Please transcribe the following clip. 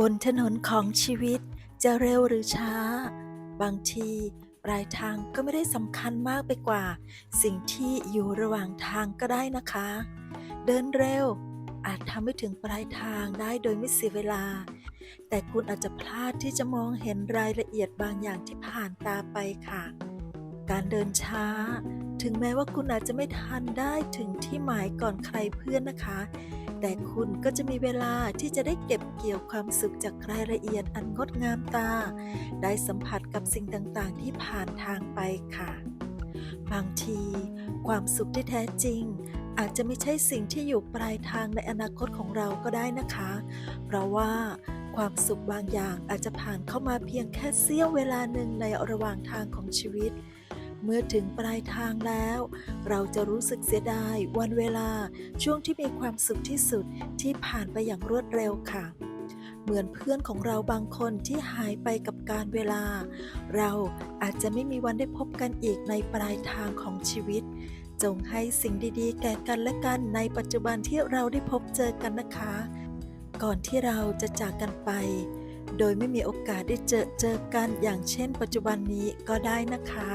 บนถนนของชีวิตจะเร็วหรือช้า บางทีปลายทางก็ไม่ได้สำคัญมากไปกว่า สิ่งที่อยู่ระหว่างทางก็ได้นะคะ เดินเร็ว อาจทำให้ถึงปลายทางได้โดยไม่เสียเวลา แต่คุณอาจจะพลาดที่จะมองเห็นรายละเอียดบางอย่างที่ผ่านตาไปค่ะ การเดินช้า ถึงแม้ว่าคุณอาจจะไม่ทันได้ถึงที่หมายก่อนใครเพื่อนนะคะ แต่คุณก็จะมีเวลาที่จะได้เก็บเกี่ยวความสุขจากรายละเอียดอันงดงามตา ได้สัมผัสกับสิ่งต่างๆ ที่ผ่านทางไปค่ะ บางที ความสุขที่แท้จริง อาจจะไม่ใช่สิ่งที่อยู่ปลายทางในอนาคตของเราก็ได้นะคะ เพราะว่าความสุขบางอย่างอาจจะผ่านเข้ามาเพียงแค่เสี้ยวเวลาหนึ่งในระหว่างทางของชีวิต เมื่อถึงปลายทางแล้ว เราจะรู้สึกเสียดายวันเวลาช่วงที่มีความสุขที่สุดที่ผ่านไปอย่างรวดเร็วค่ะ เหมือนเพื่อนของเราบางคนที่หายไปกับการเวลา เราอาจจะไม่มีวันได้พบกันอีกในปลายทางของชีวิต จงให้สิ่งดีๆ แก่กันและกันในปัจจุบันที่เราได้พบเจอกันนะคะ ก่อนที่เราจะจากกันไปโดยไม่มีโอกาสได้เจอเจอกันอย่างเช่นปัจจุบันนี้ก็ได้นะคะ